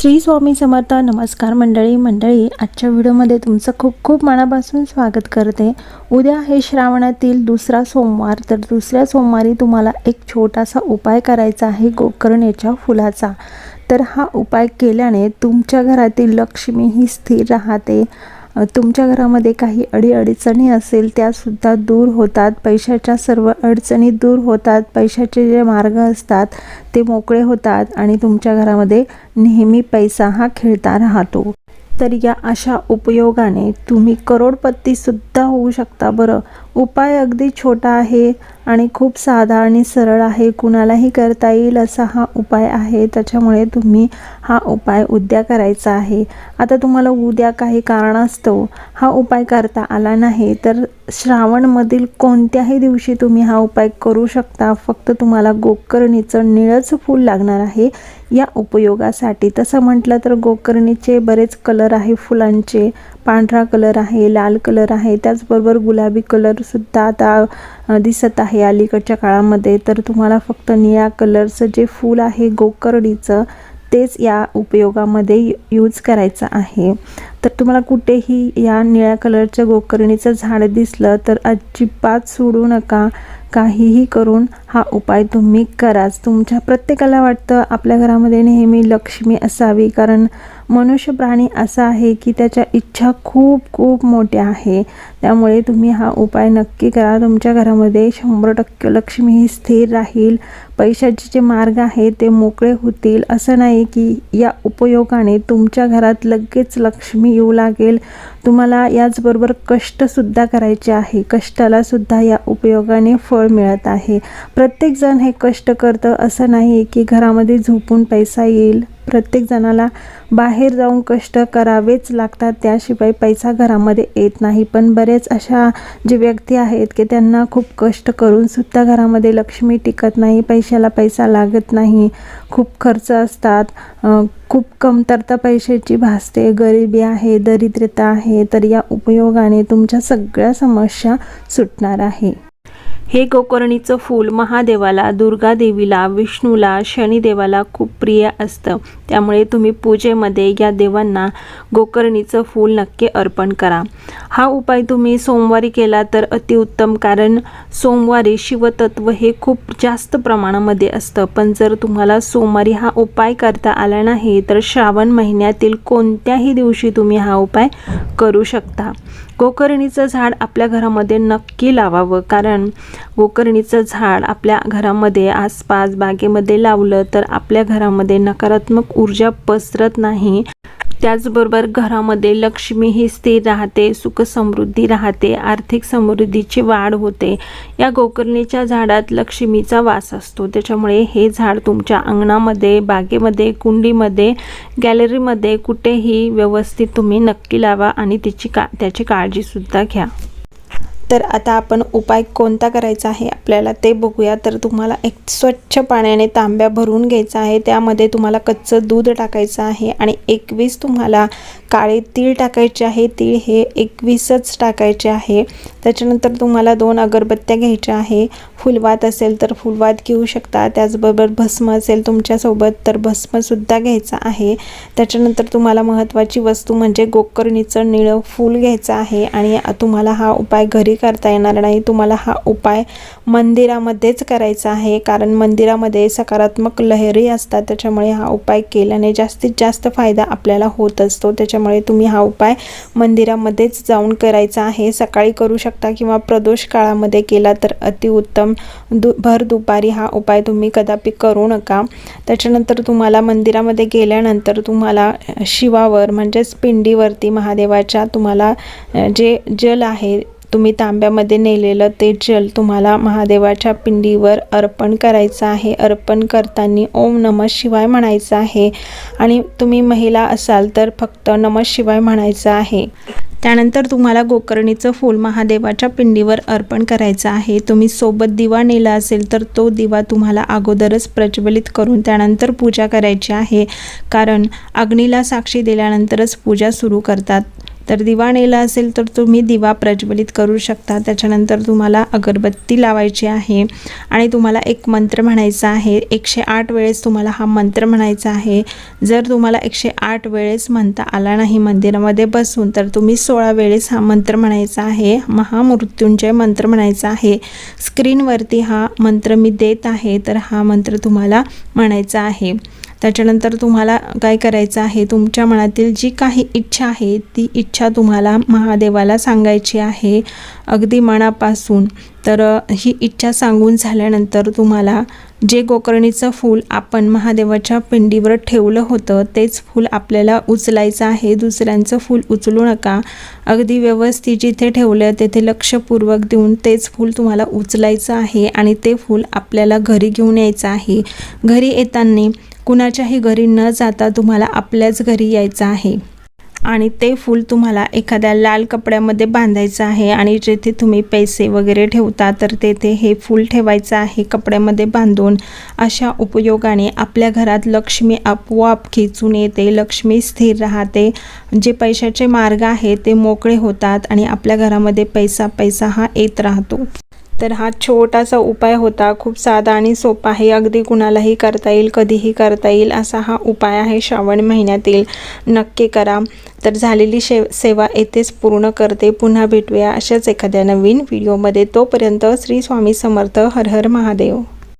श्री स्वामी समर्थ नमस्कार मंडळी. मंडळी आजच्या व्हिडिओमध्ये तुमचं खूप खूप मनापासून स्वागत करते. उद्या आहे श्रावणातील दुसरा सोमवार. तर दुसऱ्या सोमवारी तुम्हाला एक छोटासा उपाय करायचा आहे गोकर्णेच्या फुलाचा. तर हा उपाय केल्याने तुमच्या घरातील लक्ष्मी ही स्थिर राहते. तुमच्या घरामध्ये काही अडीअडचणी असेल त्यासुद्धा दूर होतात. पैशाच्या सर्व अडचणी दूर होतात. पैशाचे जे मार्ग असतात ते मोकळे होतात आणि तुमच्या घरामध्ये नेहमी पैसा हा खेळता राहतो. तर या अशा उपयोगाने तुम्ही करोडपतीसुद्धा होऊ शकता बरं. उपाय अगदी छोटा आहे आणि खूप साधा आणि सरळ आहे. कुणालाही करता येईल असा हा उपाय आहे. त्याच्यामुळे तुम्ही हा उपाय उद्या करायचा आहे. आता तुम्हाला उद्या काही कारणास्तव हा उपाय करता आला नाही तर श्रावणमधील कोणत्याही दिवशी तुम्ही हा उपाय करू शकता. फक्त तुम्हाला गोकर्णीचं निळच फूल लागणार आहे. या उपयोगासाठी तसं म्हटलं तर गोकर्णीचे बरेच कलर आहे. फुलांचे पांढरा कलर आहे लाल कलर आहे. त्याचबरोबर गुलाबी कलर सुद्धा आता दिसत आहे अलीकडच्या काळामध्ये. तर तुम्हाला फक्त निळ्या कलरचं जे फूल आहे गोकर्णीचं तेच या उपयोगामध्ये यूज करायचं आहे. तर तुम्हाला कुठेही या निळ्या कलरच्या गोकर्णीचं झाड दिसलं तर अजिबात सोडू नका. काहीही करून हा उपाय तुम्ही कराच. तुमच्या प्रत्येकाला वाटतं आपल्या घरामध्ये नेहमी लक्ष्मी असावी कारण मनुष्य प्राणी असा आहे की त्याच्या इच्छा खूप खूप मोठ्या आहे. त्यामुळे तुम्ही हा उपाय नक्की करा. तुमच्या घरामध्ये शंभर टक्के लक्ष्मी ही स्थिर राहील. पैशाचे जे मार्ग आहेत ते मोकळे होतील. असं नाही की या उपयोगाने तुमच्या घरात लगेच लक्ष्मी येऊ लागेल. तुम्हाला याचबरोबर कष्टसुद्धा करायचे आहे. कष्टालासुद्धा या उपयोगाने फळ मिळत आहे. प्रत्येकजण हे कष्ट करतं असं नाही की घरामध्ये झोपून पैसा येईल. प्रत्येक जणाला बाहेर जाऊन कष्ट करावेच लागतात. त्याशिवाय पैसा घरामध्ये येत नाही. पण बरेच अशा जे व्यक्ती आहेत की त्यांना खूप कष्ट करून सुद्धा घरामध्ये लक्ष्मी टिकत नाही पैशाला पैसा लागत नाही खूप खर्च असतात खूप कमतरता पैशाची भासते गरिबी आहे दरिद्रता आहे तर या उपयोगाने तुमच्या सगळ्या समस्या सुटणार आहे. हे गोकर्णीचं फूल महादेवाला दुर्गा देवीला विष्णूला शनिदेवाला खूप प्रिय असतं. त्यामुळे तुम्ही पूजेमध्ये या देवांना गोकर्णीचं फूल नक्की अर्पण करा. हा उपाय तुम्ही सोमवारी केला तर अतिउत्तम कारण सोमवारी शिवतत्व हे खूप जास्त प्रमाणामध्ये असतं. पण जर तुम्हाला सोमवारी हा उपाय करता आला नाही तर श्रावण महिन्यातील कोणत्याही दिवशी तुम्ही हा उपाय करू शकता. गोकर्णीचं झाड आपल्या घरामध्ये नक्की लावावं कारण गोकर्णीचं झाड आपल्या घरामध्ये आसपास बागेमध्ये लावलं तर आपल्या घरामध्ये नकारात्मक ऊर्जा पसरत नाही. त्याचबरोबर घरामध्ये लक्ष्मी ही स्थिर राहते सुख समृद्धी राहते आर्थिक समृद्धीची वाढ होते. या गोकर्णीच्या झाडात लक्ष्मीचा वास असतो. त्याच्यामुळे हे झाड तुमच्या अंगणामध्ये बागेमध्ये कुंडीमध्ये गॅलरीमध्ये कुठेही व्यवस्थित तुम्ही नक्की लावा आणि तिची का त्याची काळजीसुद्धा घ्या. तर आता आपण उपाय कोणता करायचा आहे आपल्याला ते बघूया. तर तुम्हाला एक स्वच्छ पाण्याने तांब्या भरून घ्यायचा आहे. त्यामध्ये तुम्हाला कच्चं दूध टाकायचं आहे आणि एकवीस तुम्हाला काळे तीळ टाकायचे आहे. तीळ हे एकवीसच टाकायचे आहे. त्याच्यानंतर तुम्हाला दोन अगरबत्त्या घ्यायच्या आहे. फुलवात असेल तर फुलवात घेऊ शकता. त्याचबरोबर भस्म असेल तुमच्यासोबत तर भस्मसुद्धा घ्यायचं आहे. त्याच्यानंतर तुम्हाला महत्त्वाची वस्तू म्हणजे गोकर्णीचं निळं फूल घ्यायचं आहे. आणि तुम्हाला हा उपाय घरी करता येणार नाही. तुम्हाला हा उपाय मंदिरामध्येच करायचा आहे. कारण मंदिरामध्ये सकारात्मक लहरी असतात. त्याच्यामुळे हा उपाय केल्याने जास्तीत जास्त फायदा आपल्याला होत असतो. त्याच्यामुळे तुम्ही हा उपाय मंदिरामध्येच जाऊन करायचा आहे. सकाळी करू शकता किंवा प्रदोष काळामध्ये केला तर अतिउत्तम. दु भर दुपारी हा उपाय तुम्ही कदापि करू नका. त्याच्यानंतर तुम्हाला मंदिरामध्ये गेल्यानंतर तुम्हाला शिवावर म्हणजेच पिंडीवरती महादेवाच्या तुम्हाला जे जल आहे तुम्ही तांब्यामध्ये नेलेलं ते जल तुम्हाला महादेवाच्या पिंडीवर अर्पण करायचं आहे. अर्पण करताना ओम नम शिवाय म्हणायचं आहे. आणि तुम्ही महिला असाल तर फक्त नम शिवाय म्हणायचं आहे. त्यानंतर तुम्हाला गोकर्णीचं फूल महादेवाच्या पिंडीवर अर्पण करायचं आहे. तुम्ही सोबत दिवा नेला असेल तर तो दिवा तुम्हाला अगोदरच प्रज्वलित करून त्यानंतर पूजा करायची आहे. कारण अग्नीला साक्षी दिल्यानंतरच पूजा सुरू करतात. तर दिवा नेला असेल तर तुम्ही दिवा प्रज्वलित करू शकता. त्याच्यानंतर तुम्हाला अगरबत्ती लावायची आहे आणि तुम्हाला एक मंत्र म्हणायचा आहे. एकशे आठ वेळेस तुम्हाला हा मंत्र म्हणायचा आहे. जर तुम्हाला एकशे आठ वेळेस म्हणता आला नाही मंदिरामध्ये बसून तर तुम्ही सोळा वेळेस हा मंत्र म्हणायचा आहे. महामृत्युंजय मंत्र म्हणायचा आहे. स्क्रीनवरती हा मंत्र मी देत आहे तर हा मंत्र तुम्हाला म्हणायचा आहे. त्याच्यानंतर तुम्हाला काय करायचं आहे? तुमच्या मनातील जी काही इच्छा आहे ती इच्छा तुम्हाला महादेवाला सांगायची आहे. अगदी मनापासून. तर ही इच्छा सांगून झाल्यानंतर तुम्हाला जे गोकर्णीचं फूल आपण महादेवाच्या पिंडीवर ठेवलं होतं तेच फूल आपल्याला उचलायचं आहे. दुसऱ्यांचं फूल उचलू नका. अगदी व्यवस्थित जिथे ठेवलं तेथे लक्षपूर्वक देऊन तेच फूल तुम्हाला उचलायचं आहे आणि ते फूल आपल्याला घरी घेऊन यायचं आहे. घरी येताना कुणाच्याही घरी न जाता तुम्हाला आपल्याच घरी यायचं आहे. आणि ते फूल तुम्हाला एखाद्या लाल कपड्यामध्ये बांधायचं आहे आणि जेथे तुम्ही पैसे वगैरे ठेवता तर तेथे हे फूल ठेवायचं आहे कपड्यामध्ये बांधून. अशा उपयोगाने आपल्या घरात लक्ष्मी आपोआप खेचून येते लक्ष्मी स्थिर राहते. जे पैशाचे मार्ग आहे ते मोकळे होतात आणि आपल्या घरामध्ये पैसा पैसा हा येत राहतो. तर हा छोटासा उपाय होता. खूप साधा आणि सोपा आहे. अगदी कुणालाही करता येईल कधीही करता येईल असा हा उपाय आहे श्रावण महिन्यातील. नक्की करा. तर झालेली शे सेवा येथेच पूर्ण करते. पुन्हा भेटूया अशाच एखाद्या नवीन व्हिडिओमध्ये. तोपर्यंत श्री स्वामी समर्थ. हर हर महादेव.